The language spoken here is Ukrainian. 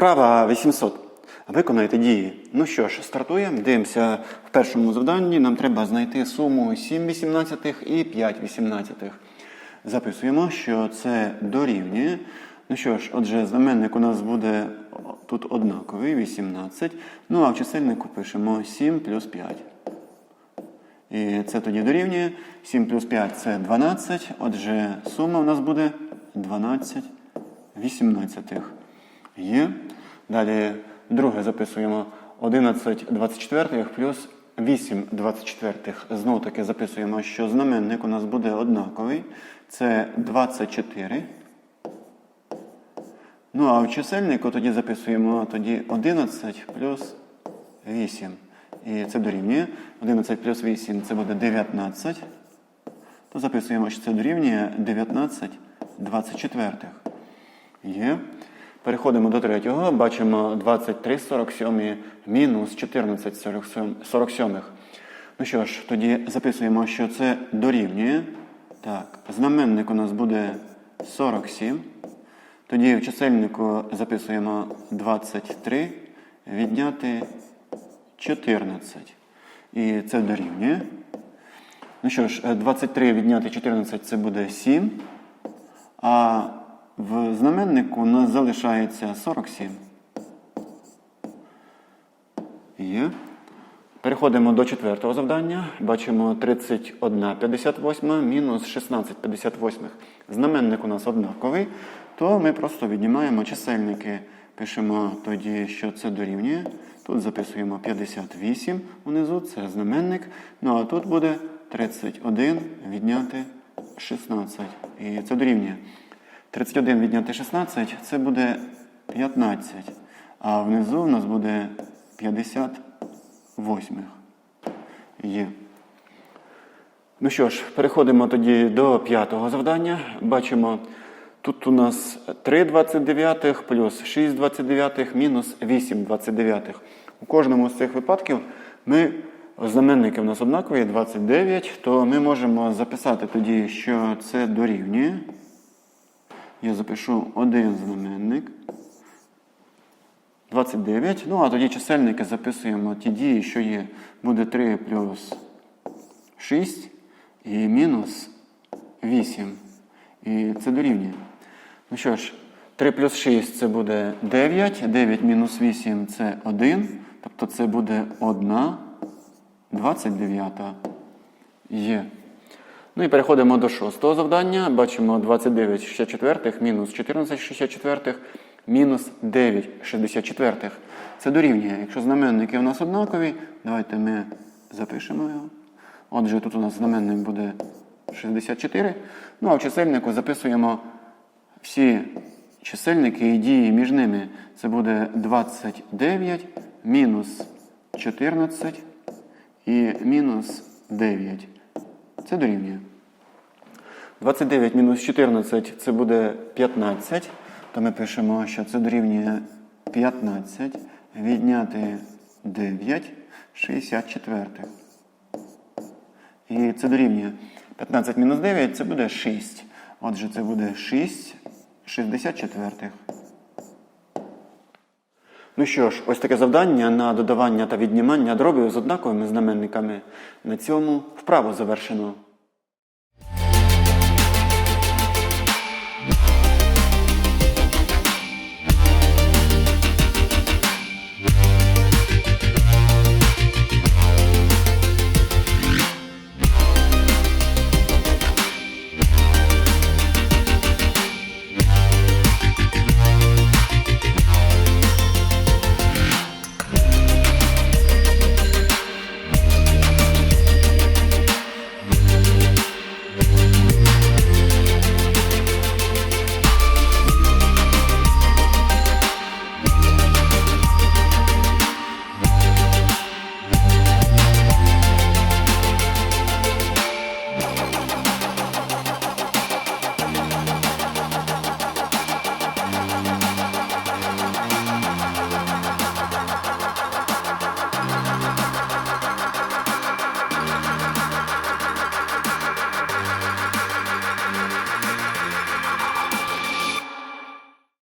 Вправа 800. Виконайте дії. Ну що ж, стартуємо. Дивимося в першому завданні. Нам треба знайти суму 7 вісімнадцятих і 5 вісімнадцятих. Записуємо, що це дорівнює. Ну що ж, отже, знаменник у нас буде тут однаковий 18. Ну а в чисельнику пишемо 7 плюс 5. І це тоді дорівнює. 7 плюс 5 це 12. Отже, сума у нас буде 12 вісімнадцятих. Є. Далі друге записуємо 11 24 плюс 8 24. Знову таки записуємо, що знаменник у нас буде однаковий. Це 24. Ну, а в чисельнику тоді записуємо тоді 11 плюс 8. І це дорівнює. 11 плюс 8 це буде 19. То записуємо, що це дорівнює 19 24. Є. Переходимо до третього. Бачимо 23 47 мінус 14 47. Ну що ж, тоді записуємо, що це дорівнює. Так, знаменник у нас буде 47. Тоді в чисельнику записуємо 23, відняти 14. І це дорівнює. Ну що ж, 23 відняти 14 це буде 7. А в знаменнику у нас залишається 47. Є. Переходимо до четвертого завдання. Бачимо 31 58 мінус 16 58. Знаменник у нас однаковий, то ми просто віднімаємо чисельники. Пишемо тоді, що це дорівнює. Тут записуємо 58 унизу, це знаменник. Ну а тут буде 31 відняти 16. І це дорівнює. 31 відняти 16 це буде 15. А внизу у нас буде 58. Є. Ну що ж, переходимо тоді до п'ятого завдання. Бачимо, тут у нас 3 29 плюс 6 29 мінус 8 29. У кожному з цих випадків ми, знаменники в нас однакові, 29, то ми можемо записати тоді, що це дорівнює. Я запишу один знаменник. 29. Ну, а тоді чисельники записуємо ті дії, що є. Буде 3 плюс 6 і мінус 8. І це дорівнює. Ну що ж, 3 плюс 6 це буде 9. 9 мінус 8 це 1. Тобто це буде 1. 29. Є. Ну і переходимо до шостого завдання. Бачимо 29 64 мінус 14 64 мінус 9 64. Це дорівнює. Якщо знаменники у нас однакові, давайте ми запишемо його. Отже, тут у нас знаменник буде 64. Ну а в чисельнику записуємо всі чисельники і дії між ними. Це буде 29 мінус 14 і мінус 9. Це дорівнює. 29 мінус 14 це буде 15. То ми пишемо, що це дорівнює 15. Відняти 9, 64. І це дорівнює 15 мінус 9 це буде 6. Отже, це буде 6 64. Ну що ж, ось таке завдання на додавання та віднімання дробів з однаковими знаменниками. На цьому вправу завершено.